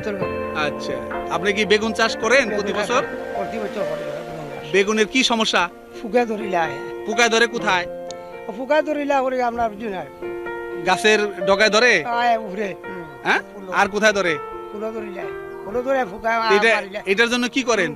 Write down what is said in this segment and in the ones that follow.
বছর আচ্ছা আপনি কি বেগুন চাষ করেন প্রতি বছর? প্রতি বছর বেগুন চাষ। বেগুনের কি সমস্যা? ফুকা ধরিলা ফুকা ধরে কোথায়? ফুকা ধরিলা করে আমরা গাছের ডগায় ধরে? উড়ে হ্যাঁ? আর কোথায় ধরে? ফুলো ধরিলা ফুলো ধরে ফুকা এটার জন্য কি করেন?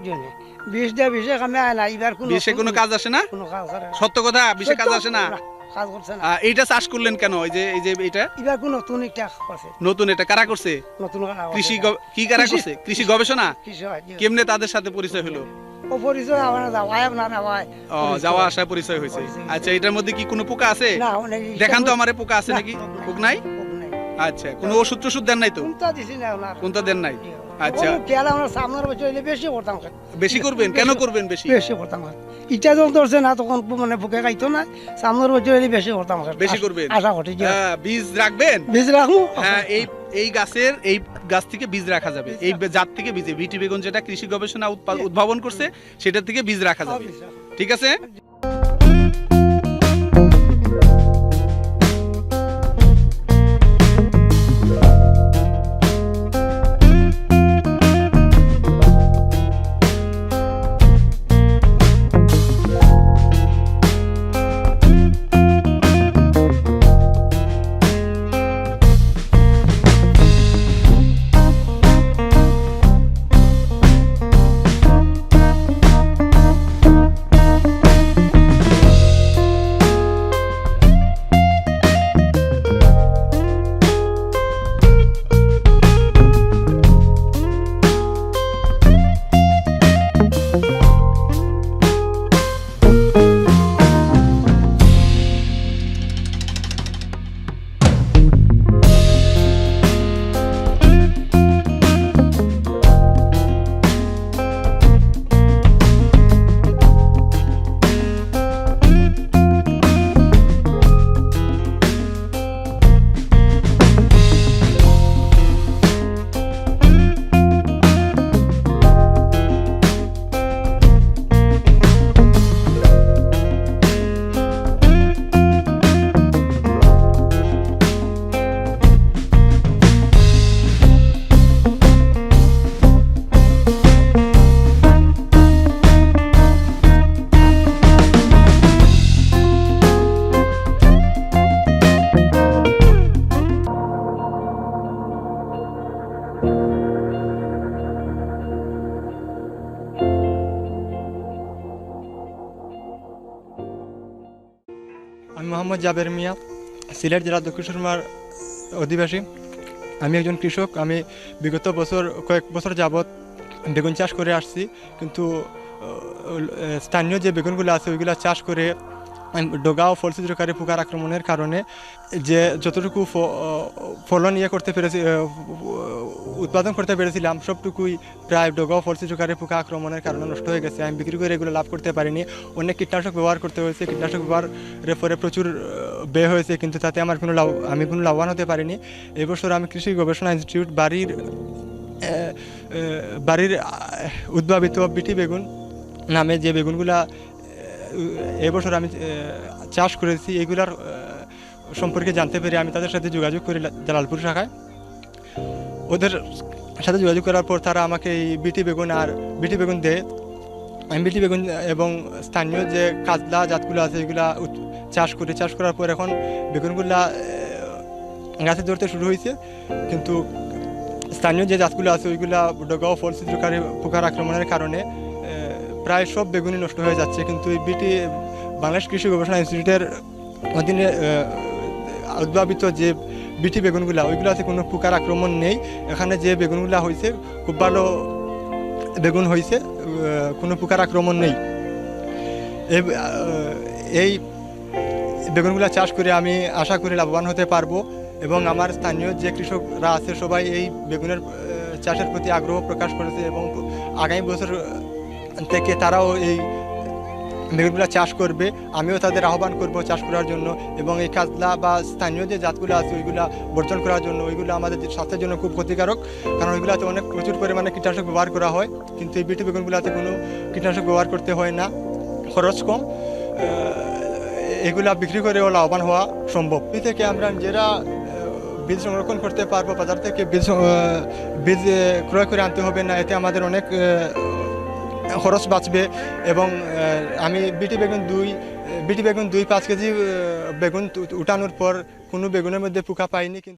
বুঝিনে। বিষে কামে আয় না এবার কোনো বিষে কোনো কাজ আসে না? কোনো কাজ করে না। সত্য কথা বিষে কাজ আসে না? কাজ করছে না। আহ, এইটা চাষ করলেন কেন? এই যে এই যে এটা এবার কোনো নতুন একটা করছে। নতুন এটা কারা করছে? নতুন কাজ করছে। কৃষি গ- কি কারা কৃষি- করছে? কৃষি গবেষণা? কৃষি হয়, জি। কেমনে তাদের সাথে পরিচয় হলো? ও পরিচয় আমার না যাওয়ায় না নেওয়ায় ও যাওয়া আসায় পরিচয় হয়েছে। আচ্ছা এটার মধ্যে কি কোনো পোকা আছে? না অনেক দেখান তো আমারে পোকা আছে নাকি? পোক নাই। পোক নাই। আচ্ছা কোনো ওষুধ টষুধ দেন নাই তো? কোনটা দিছি না ওনার। কোনটা দেন নাই? জি। আচ্ছা। ও আমরা সামনের বছর হইলে বেশি করতাম বেশি করবেন? কেন করবেন বেশি? বেশি করতাম ইটা যখন ধরছে না তখন মানে বুকে খাইতো না। সামনের বছর হইলে বেশি করতাম বেশি করবেন? আশা করি বীজ রাখবেন? বীজ রাখব? হ্যাঁ এই এই গাছের এই গাছ থেকে বীজ রাখা যাবে। এই জাত থেকে বীজ বেগুন যেটা কৃষি গবেষণা উদ্ভাবন করছে সেটা থেকে বীজ রাখা যাবে। ঠিক আছে? মোহাম্মদ জাবের মিয়া, সিলেট জেলা দক্ষিণ শর্মার অধিবাসী। আমি একজন কৃষক, আমি বিগত বছর, কয়েক বছর যাবৎ বেগুন চাষ করে আসছি, কিন্তু স্থানীয় যে বেগুনগুলো আছে, ওইগুলো চাষ করে ডগা ও ফলছিদ্রকারী পোকার আক্রমণের কারণে যে যতটুকু ফলন ইয়ে করতে পেরেছি উৎপাদন করতে পেরেছিলাম। সবটুকুই প্রায় ডগা ও ফলছিদ্রকারী পোকা আক্রমণের কারণে নষ্ট হয়ে গেছে। আমি বিক্রি করে এগুলো লাভ করতে পারিনি। অনেক কীটনাশক ব্যবহার করতে হয়েছে। কীটনাশক ব্যবহারের পরে প্রচুর ব্যয় হয়েছে। কিন্তু তাতে আমার কোনো লাভ, আমি কোনো লাভবান হতে পারিনি। এবছর আমি কৃষি গবেষণা ইনস্টিটিউট বাড়ির বাড়ির উদ্ভাবিত বিটি বেগুন নামে যে বেগুনগুলা এবছর আমি চাষ করেছি, এগুলার সম্পর্কে জানতে পেরে আমি তাদের সাথে যোগাযোগ করি জালালপুর শাখায়। ওদের সাথে যোগাযোগ করার পর তারা আমাকে এই বিটি বেগুন আর বিটি বেগুন দেয় বিটি বেগুন এবং স্থানীয় যে কাজলা জাতগুলো আছে, এগুলা চাষ করি। চাষ করার পর এখন বেগুনগুলা গাছে ধরতে শুরু হয়েছে কিন্তু স্থানীয় যে জাতগুলো আছে, ওইগুলা ডগা ও ফল ছিদ্রকারী পোকার আক্রমণের কারণে প্রায় সব বেগুনই নষ্ট হয়ে যাচ্ছে। কিন্তু এই বিটি বাংলাদেশ কৃষি গবেষণা ইনস্টিটিউটের অধীনে উদ্ভাবিত যে বিটি বেগুনগুলা ওইগুলাতে কোনো পোকার আক্রমণ নেই। এখানে যে বেগুনগুলা হয়েছে খুব ভালো বেগুন হয়েছে কোনো পোকার আক্রমণ নেই। এই বেগুনগুলা চাষ করে আমি আশা করি লাভবান হতে পারব এবং আমার স্থানীয় যে কৃষকরা আছে সবাই এই বেগুনের চাষের প্রতি আগ্রহ প্রকাশ করেছে এবং আগামী বছর থেকে তারাও এই বেগুনগুলা চাষ করবে, আমিও তাদের আহ্বান করব চাষ করার জন্য এবং এই কাজলা বা স্থানীয় যে জাতগুলো আছে, ওইগুলা বর্জন করার জন্য, ওইগুলো আমাদের স্বাস্থ্যের জন্য খুব ক্ষতিকারক। কারণ ওইগুলাতে অনেক প্রচুর পরিমাণে কীটনাশক ব্যবহার করা হয়, কিন্তু এই বিটি বেগুনগুলোতে কোনো কীটনাশক ব্যবহার করতে হয় না। খরচ কম। এগুলা বিক্রি করেও লাভবান হওয়া সম্ভব। এই থেকে আমরা নিজেরা বীজ সংরক্ষণ করতে পারব, বাজার থেকে বীজ বীজ ক্রয় করে আনতে হবে না। এতে আমাদের অনেক খরচ বাঁচবে এবং আমি বিটি বেগুন দুই, বিটি বেগুন দুই পাঁচ কেজি বেগুন উঠানোর পর কোনো বেগুনের মধ্যে পোকা পাইনি, কিন্তু